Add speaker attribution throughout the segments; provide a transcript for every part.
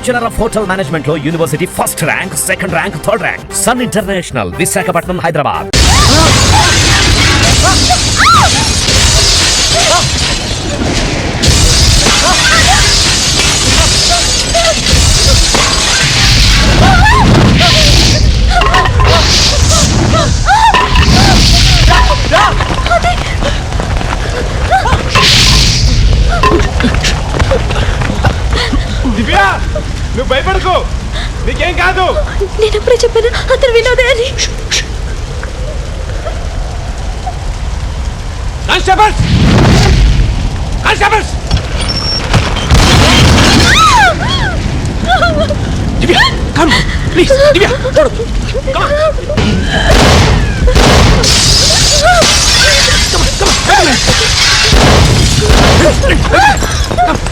Speaker 1: Bachelor of hotel మేనేజ్మెంట్లో university first rank second rank third rank. Sun international Visakhapatnam Hyderabad.
Speaker 2: నీకేం కాదు
Speaker 3: నేను ఎప్పుడే చెప్పాను అతను వినోదే అని
Speaker 2: constables constables Divya come please Divya చూడు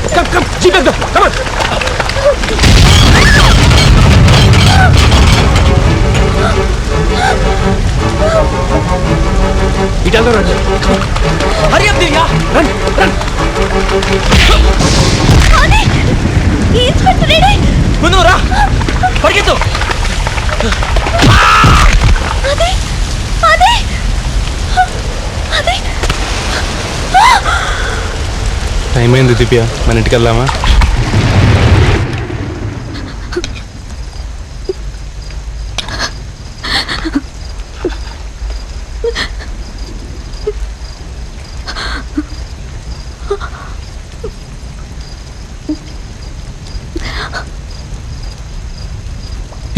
Speaker 2: Come, come, jeep up, come on. ఇటల్లో రండి. హరి అప్ దివ్య
Speaker 3: ఇన్స్పెక్టర్ ఏడే?
Speaker 2: ముందు రా. పరిగెత్తు.
Speaker 3: అది అది అది
Speaker 4: టైం అయింది దివ్య. మన ఇంటికి వెళ్దామా?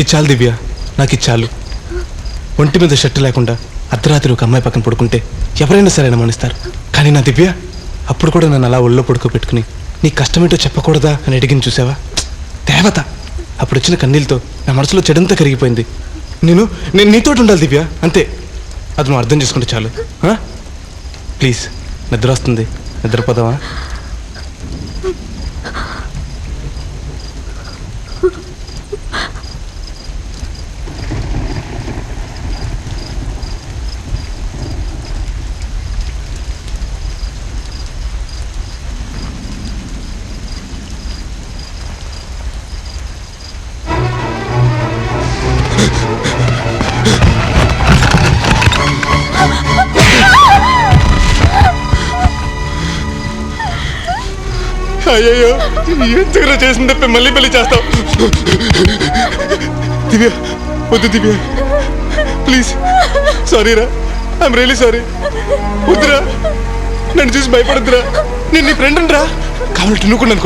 Speaker 4: ఇచ్చాలు దివ్య. నాకు ఇచ్చాలు. ఒంటి మీద షర్టు లేకుండా అర్ధరాత్రి ఒక అమ్మాయి పక్కన పడుకుంటే ఎవరైనా సరే మనిస్తారు. కానీ నా దివ్య అప్పుడు కూడా నన్ను అలా ఒళ్ళో పడుకోబెట్టుకుని నీ కష్టమేంటో చెప్పకూడదా అని అడిగిన చూసావా? దేవత! అప్పుడు వచ్చిన కన్నీళ్ళతో నా మనసులో చెడంతా కరిగిపోయింది. నేను నేను నీతోటి ఉండాలి దివ్య అంతే. అది నువ్వు అర్థం చేసుకుంటే చాలు. ప్లీజ్ నిద్ర వస్తుంది. నిద్రపోదామా? అయ్యో ఏం చిగురు చేసిన తప్ప మళ్ళీ పెళ్ళి చేస్తావు? దివ్య వద్దు దివ్య. ప్లీజ్ సారీ రా ఐఎమ్ రియలీ సారీ వద్దురా. నన్ను చూసి భయపడద్దురా. నేను నీ ఫ్రెండ్ రా. కావాలంటే నువ్వు కూడా నన్ను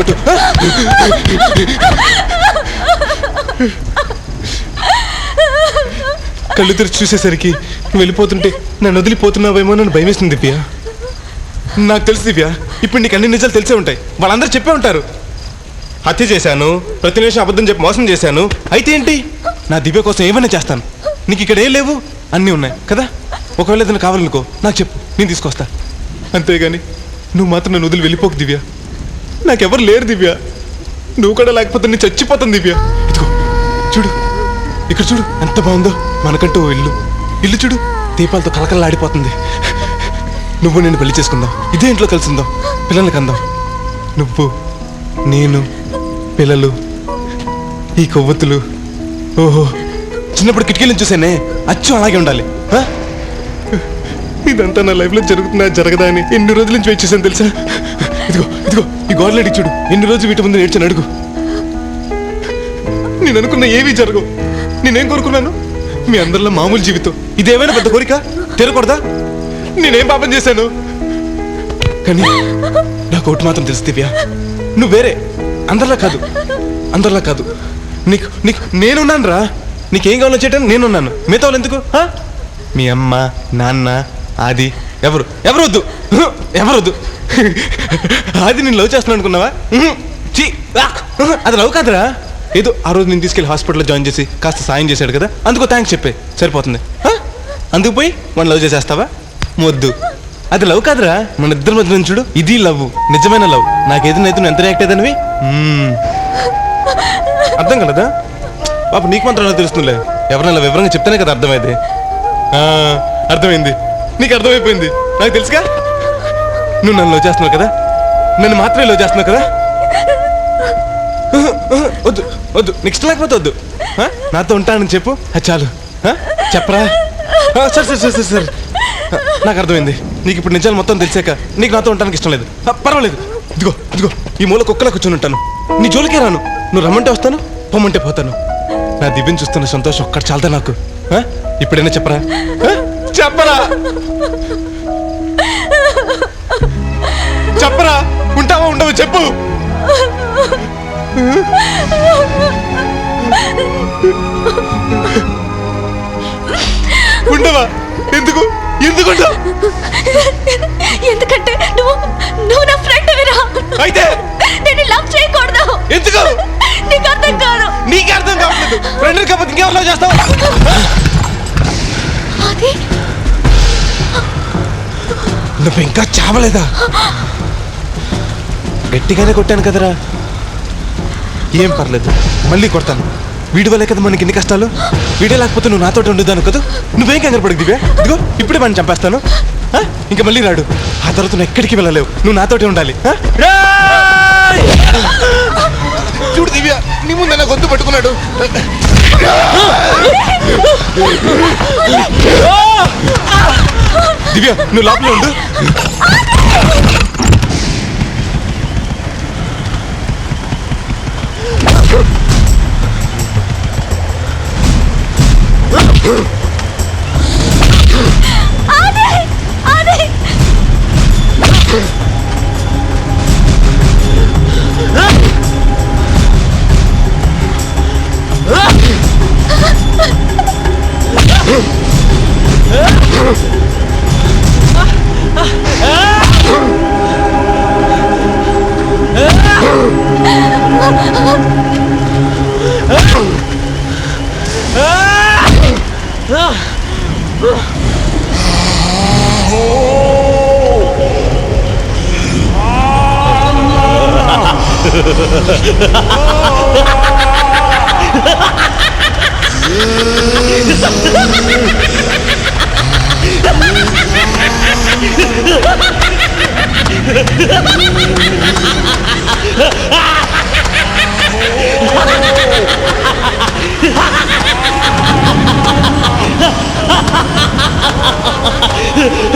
Speaker 4: కళ్ళు తెరిచి చూసేసరికి నువ్వు వెళ్ళిపోతుంటే నన్ను వదిలిపోతున్నావేమో నన్ను భయమేస్తుంది దివ్య. నాకు తెలుసు దివ్య. ఇప్పుడు నీకు అన్ని నిజాలు తెలిసే ఉంటాయి. వాళ్ళందరూ చెప్పే ఉంటారు. హత్య చేశాను ప్రతి నిమిషం అబద్ధం చెప్పి మోసం చేశాను. అయితే ఏంటి? నా దివ్య కోసం ఏమైనా చేస్తాను? నీకు ఇక్కడ ఏం లేవు? అన్నీ ఉన్నాయి కదా? ఒకవేళ ఏదైనా కావాలనుకో నాకు చెప్పు నేను తీసుకొస్తా. అంతేగాని నువ్వు మాత్రం నన్ను వదిలి వెళ్ళిపోకు దివ్య. నాకెవరు లేరు దివ్య. నువ్వు కూడా లేకపోతే నేను చచ్చిపోతాను దివ్య. ఇదిగో చూడు. ఇక్కడ చూడు ఎంత బాగుందో. మనకంటూ ఓ ఇల్లు. ఇల్లు చూడు దీపాలతో కలకలలాడిపోతుంది నువ్వు నేను పెళ్ళి చేసుకుందాం. ఇదే ఇంట్లో కలిసిందాం. పిల్లల్ని కందాం. నువ్వు నేను పిల్లలు ఈ కొవ్వొత్తులు. ఓహో చిన్నప్పుడు కిటికీలను చూసానే అచ్చు అలాగే ఉండాలి. ఇదంతా నా లైఫ్లో జరుగుతుందా జరగదా అని ఎన్ని రోజుల నుంచి వెయిట్ చేశాను తెలుసా? ఇదిగో ఇదిగో ఈ గోడలేడి చూడు. ఎన్ని రోజులు వీటి ముందు నేర్చాను అడుగు. నేను అనుకున్న ఏవి జరగవు. నేనేం కోరుకున్నాను? మీ అందరిలో మామూలు జీవితం. ఇదేమైనా పెద్ద కోరిక? తీరకూడదా? నేనేం పాపం చేశాను? కానీ నాకు ఒకటి మాత్రం తెలుసు దివ్య. నువ్వు వేరే. అందరిలా కాదు. అందరిలా కాదు. నీకు నీకు నేనున్నాను రా నీకేం కావాలో చేయటం నేనున్నాను. మిగతా వాళ్ళు ఎందుకు? ఆ? మీ అమ్మ నాన్న ఆది ఎవరు? ఎవరు వద్దు ఎవరు వద్దు ఆది నేను లవ్ చేస్తున్నాను అనుకున్నావా? చీ. అది లవ్ కాదురా. ఏదో ఆ రోజు నేను తీసుకెళ్ళి హాస్పిటల్లో జాయిన్ చేసి కాస్త సాయం చేశాడు కదా? అందుకో థ్యాంక్స్ చెప్పే. సరిపోతుంది. అందుకు పోయి మనం లవ్ చేసేస్తావా? వద్దు. అది లవ్ కాదురా. మన ఇద్దరి మధ్య నుంచి చూడు ఇది లవ్. నిజమైన లవ్. నాకు ఏదైనా అయితే నువ్వు ఎంత రియాక్ట్ అయ్యేదానివి అర్థం కలదా? పాప నీకు మాత్రం ఎలా తెలుస్తుందిలే. ఎవరైనా వివరంగా చెప్తేనే కదా అర్థమైంది. ఆ, అర్థమైంది. నీకు అర్థమైపోయింది. నాకు తెలుసుగా? నువ్వు నన్ను లవ్ చేస్తున్నావు కదా? నన్ను మాత్రమే లవ్ చేస్తున్నావు కదా? వద్దు వద్దు. నెక్స్ట్ లేకపోతే వద్దు. నాతో ఉంటానని చెప్పు. చాలు. చెప్పరా? సరే సరే సరే సరే. నాకు అర్థమైంది. నీకు ఇప్పుడు నిజాలు మొత్తం తెలిసాక నీకు నాతో ఉండడానికి ఇష్టం లేదు. పర్వాలేదు. ఇదిగో ఇదిగో ఈ మూల కుక్కలా కూర్చొని ఉంటాను. నీ జోలికే రాను. నువ్వు రమ్మంటే వస్తాను పొమ్మంటే పోతాను. నా దివ్యం చూస్తున్న సంతోషం ఒక్కటి చాలదా నాకు? ఇప్పుడైనా చెప్పరా? చెప్పరా? చెప్పరా? ఉంటావా ఉండవు? చెప్పు. ఉండవా? ఎందుకు? ఎందుకు ఉండవు
Speaker 3: ఎందుకంటే నువ్వు నువ్వు నా ఫ్రెండ్ విరా.
Speaker 4: అయితే?
Speaker 3: నేను లవ్ చేయకూడదు.
Speaker 4: ఎందుకు?
Speaker 3: నీకు అర్థం కాదు.
Speaker 4: నీకే అర్థం కావట్లేదు. ఫ్రెండ్ కాకపోతే ఇంకెవరిలో చేస్తావు?
Speaker 3: అది
Speaker 4: నువ్వు ఇంకా చావలేదా? గట్టిగానే కొట్టాను కదరా. ఏం పర్లేదు. మళ్ళీ కొడతాను. వీడి వల్లే కదా మనకి ఎన్ని కష్టాలు? వీడే లేకపోతే నువ్వు నాతో ఉండదాను కదా? నువ్వేం కంగారు పడకు దివ్య. ఇదిగో ఇప్పుడే మనం చంపేస్తాను? ఇంకా మళ్ళీ రాడు. ఆ తర్వాత నువ్వు ఎక్కడికి వెళ్ళలేవు. నువ్వు నాతోటే ఉండాలి? చూడు దివ్య నీ ముందు నా గొంతు పట్టుకున్నాడు. దివ్య నువ్వు లోపల ఉండు. Ha ha ha!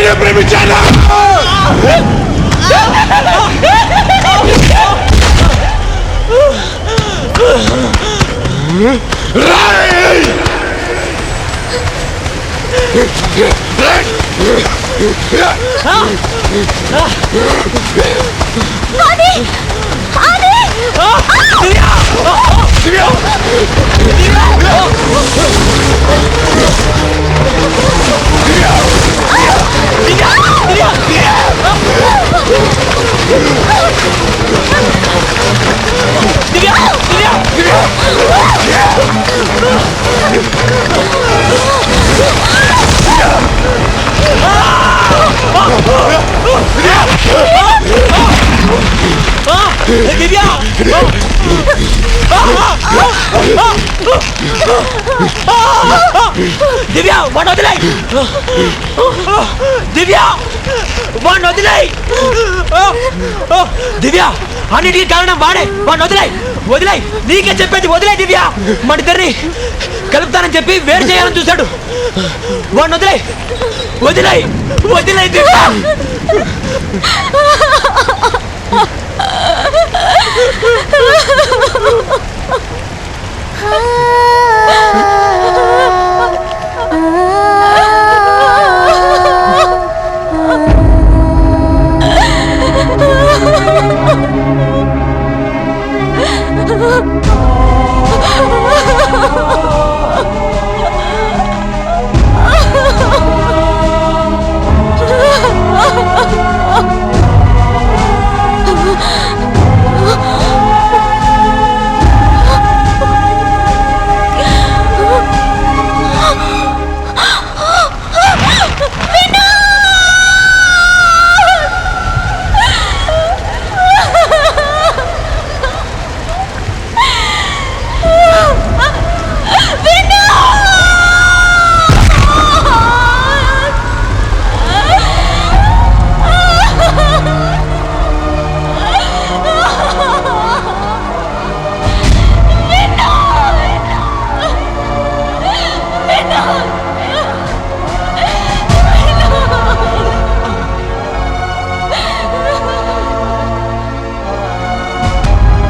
Speaker 4: నేను ప్రేమించాను రాయ్
Speaker 2: దివ్య దివ్య వాడు వదిలే దివ్య వాడిని వదిలే దివ్య అన్నిటికీ కారణం వాడే వాడిని వదిలే వదిలే నీకే చెప్పేది వదిలే దివ్య మన ఇద్దరిని కలుపుతానని చెప్పి వేరు చేయాలని చూశాడు. వాడిని వదిలే వదిలే వదిలే దివ్య 아, 아, 아.